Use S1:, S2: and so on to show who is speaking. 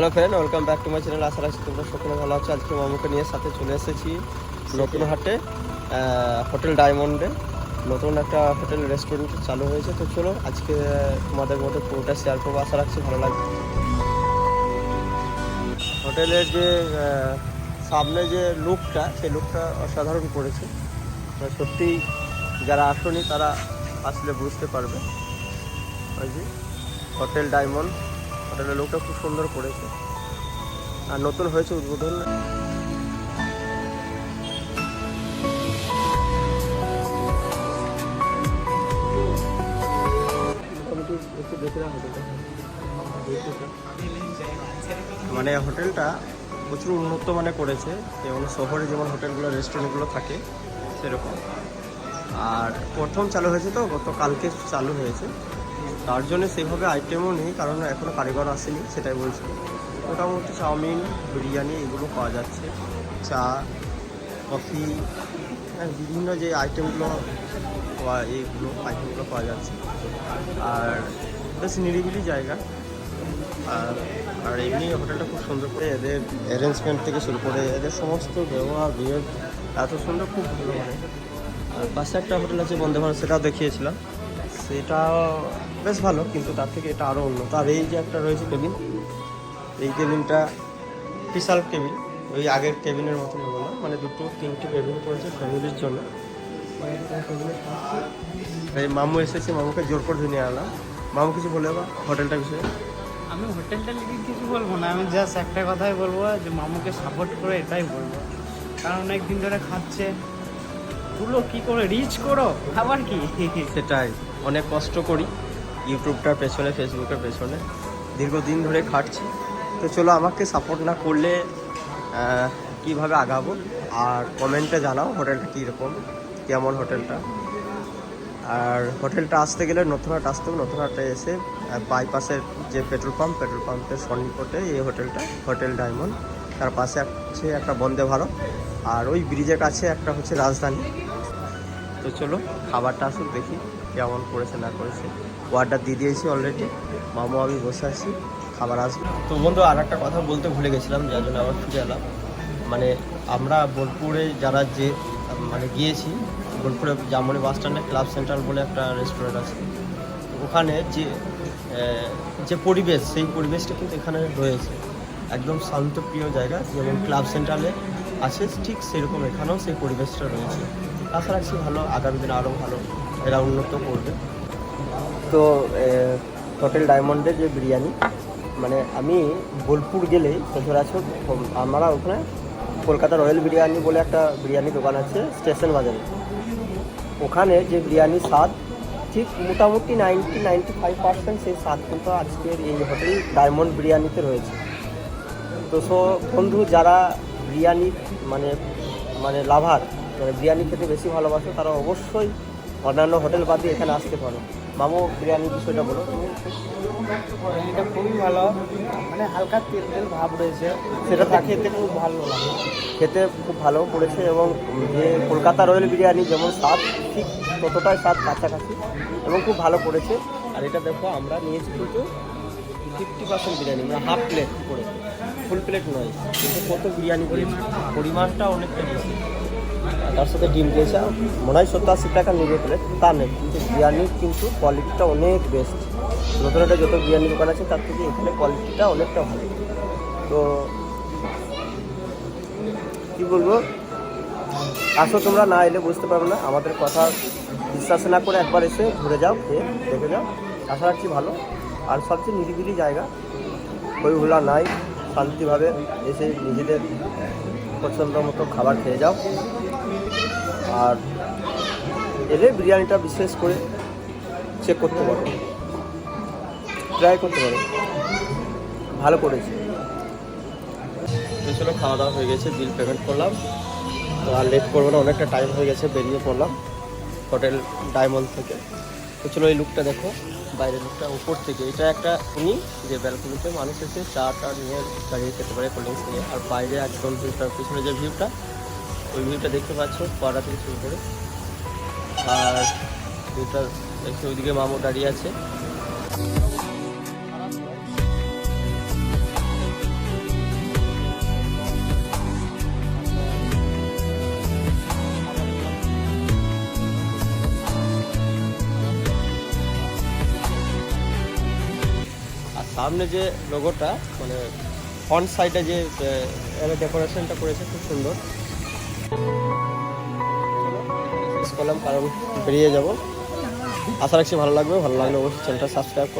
S1: Hello friend welcome back to my channel আশা রাখছি তোমরা সকলে ভালো আছো। আজকে মামুকে নিয়ে সাথে চলে এসেছি নতুন হাটে হোটেল ডায়মন্ডে। নতুন একটা হোটেল রেস্টুরেন্ট চালু হয়েছে। তো চলো আজকে তোমাদের মধ্যে পুরোটা শেয়ার করব। আশা রাখছি ভালো লাগবে। হোটেলের যে সামনে যে লুকটা সেই লুকটা অসাধারণ করেছে। সত্যি যারা আসনি তারা আসলে বুঝতে পারবে। ওই যে হোটেল ডায়মন্ড। হোটেলের লোকটা খুব সুন্দর করেছে। আর নতুন হয়েছে উদ্বোধন। মানে হোটেলটা প্রচুর উন্নত মানে করেছে। যেমন শহরে যেমন হোটেলগুলো, রেস্টুরেন্টগুলো থাকে, সেরকম। আর প্রথম চালু হয়েছে তো, গত কালকে চালু হয়েছে। তার জন্য সেভাবে আইটেমও নেই কারণ এখনও কারিগর আসেনি সেটাই বলছি। মোটামুটি চাউমিন বিরিয়ানি এগুলো পাওয়া যাচ্ছে। চা কফি হ্যাঁ, বিভিন্ন যে আইটেমগুলো এইগুলো আইটেমগুলো পাওয়া যাচ্ছে। আর বেশ নিরিবিলি জায়গা। আর আর এমনি হোটেলটা খুব সুন্দর করে এদের অ্যারেঞ্জমেন্ট থেকে শুরু করে এদের সমস্ত ব্যবহার বিহেভ এত সুন্দর খুব ভালো মানে। আর পাশে একটা হোটেল আছে বন্দে ভারত সেটাও দেখিয়েছিলাম। সেটাও বেশ ভালো, কিন্তু তার থেকে এটা আরও উন্নত। আর এই যে একটা রয়েছে কেবিন, এই কেবিনটা বিশাল কেবিন, ওই আগের কেবিনের মতন এগুলো মানে দুটো, তিনটে কেবিন করেছে ফ্যামিলির জন্য। এই মামু এসেছে, মামুকে জোর করে নিয়ে আনলাম। মামু কিছু বলে বা হোটেলটা বিষয়ে।
S2: আমি হোটেলটা লিখে কিছু বলব না, আমি জাস্ট একটা কথাই বলব যে মামুকে সাপোর্ট করে এটাই বলব। কারণ অনেক দিন ধরে খাচ্ছে তুলো কি করে রিচ করো? আবার কি?
S1: সেটাই। অনেক কষ্ট করি ইউটিউবটার পেছনে, ফেসবুকের পেছনে। দীর্ঘদিন ধরে খাটছি। তো চলো আমাকে সাপোর্ট না করলে কীভাবে আগাবো? আর কমেন্টে জানাও হোটেলটা কীরকম? কেমন হোটেলটা আর হোটেলটা আসতে গেলে নতুনহাট আসতে হবে নতুনহাটে এসে বাইপাসের যে পেট্রোল পাম্প পেট্রোল পাম্পের সন্নিকটে এই হোটেলটা হোটেল ডায়মন্ড তার পাশে আছে একটা বন্দে ভারত। আর ওই ব্রিজের কাছে একটা হচ্ছে রাজধানী। তো চলো, খাবারটা আসুক, দেখি কেমন করেছে, না করেছে। অর্ডার দিয়ে দিয়েছি অলরেডি মামু, আমি বসে আছি, খাবার আসবে। তো বন্ধু আর একটা কথা বলতে ভুলে গেছিলাম, যার জন্য আবার ফিরে এলাম। মানে আমরা বোলপুরে যারা যে মানে গিয়েছি, বোলপুরে জামনি বাস স্ট্যান্ডে ক্লাব সেন্টার বলে একটা রেস্টুরেন্ট আছে। ওখানে যে যে পরিবেশ, সেই পরিবেশটা কিন্তু এখানে রয়েছে। একদম শান্তপ্রিয় জায়গা যেমন ক্লাব সেন্টারে আছে, ঠিক সেরকম এখানেও সেই পরিবেশটা রয়েছে। আশা রাখছি ভালো, আগামী দিনে আরও ভালো, এরা উন্নত করবে। তো হোটেল ডায়মন্ডের যে বিরিয়ানি মানে আমি বোলপুর গেলেই সচরাচর আমরা ওখানে কলকাতা রয়্যাল বিরিয়ানি বলে একটা বিরিয়ানি দোকান আছে, স্টেশন বাজারে। ওখানে যে বিরিয়ানির স্বাদ, ঠিক মোটামুটি নাইনটি নাইনটি ফাইভ পার্সেন্ট সেই স্বাদ কিন্তু আজকের এই হোটেল ডায়মন্ড বিরিয়ানিতে রয়েছে। তো, সো বন্ধু, যারা বিরিয়ানি মানে মানে লাভার মানে বিরিয়ানি খেতে বেশি ভালোবাসো তারা অবশ্যই অন্যান্য হোটেল বাদ দিয়ে এখানে আসতে পারো। মামু বিরিয়ানির বিষয়টা বলো।
S2: এটা খুবই ভালো। মানে হালকা তেল তেল ভাব রয়েছে।
S1: সেটা
S2: তা খেতে খুব ভালো লাগে।
S1: খেতে খুব ভালো পড়েছে এবং যে কলকাতা রয়্যাল বিরিয়ানি যেমন স্বাদ ঠিক ততটাই স্বাদ কাছাকাছি এবং খুব ভালো পড়েছে। আর এটা দেখো আমরা নিয়েছি কিন্তু ফিফটি পার্সেন্ট বিরিয়ানি মানে হাফ প্লেট করে। ফুল প্লেট নয় কিন্তু কত বিরিয়ানি দিয়েছে পরিমাণটা অনেকটা বেশি। তার সাথে ডিম দিয়েছে। মনে হয় সত্তর আশি টাকা নেবে প্লেট তা নেই। কিন্তু বিরিয়ানির কিন্তু কোয়ালিটিটা অনেক বেস্ট নতুন একটা যত বিরিয়ানি দোকান আছে, তার থেকে এখানে কোয়ালিটিটা অনেকটা ভালো। তো কি বলব? আসো তোমরা, না এলে বুঝতে পারবে না। আমাদের কথা বিশ্বাস না করে একবার এসে ঘুরে যাও, খেয়ে দেখে যাও। আশা রাখছি ভালো। আর সবচেয়ে নিরিবিলি জায়গা হই হুলা নাই। শান্তিভাবে এসে নিজেদের পছন্দ মতো খাবার খেয়ে যাও। আর এলে বিরিয়ানিটা বিশেষ করে চেক করতে পারো। ট্রাই করতে পারো। ভালো করেছে। চলো খাওয়া দাওয়া হয়ে গেছে বিল পেমেন্ট করলাম। তো আর লেট করব না, অনেকটা টাইম হয়ে গেছে, বেরিয়ে পড়লাম হোটেল ডায়মন্ড থেকে। তো চলো এই লুকটা দেখো, বাইরের লুকটা উপর থেকে। এটা একটা উনি যে ব্যালকনিতে মানুষ এসে চা টা নিয়ে দাঁড়িয়ে খেতে পারে কোল্ড ড্রিঙ্কস নিয়ে, আর বাইরে একদম পিছনে যে ভিউটা ওই ভিউটা দেখতে পাচ্ছ, পাড়া থেকে শুরু করে। আর ভিউটা দেখছি ওইদিকে মামু দাঁড়িয়ে আছে। সামনে যে লোগোটা মানে ফ্রন্ট সাইডে যে ডেকোরেশনটা করেছে, খুব সুন্দর। করলাম কারণ বেরিয়ে যাব। আশা রাখছি ভালো লাগবে ভালো লাগলে অবশ্যই চ্যানেলটা সাবস্ক্রাইব করো।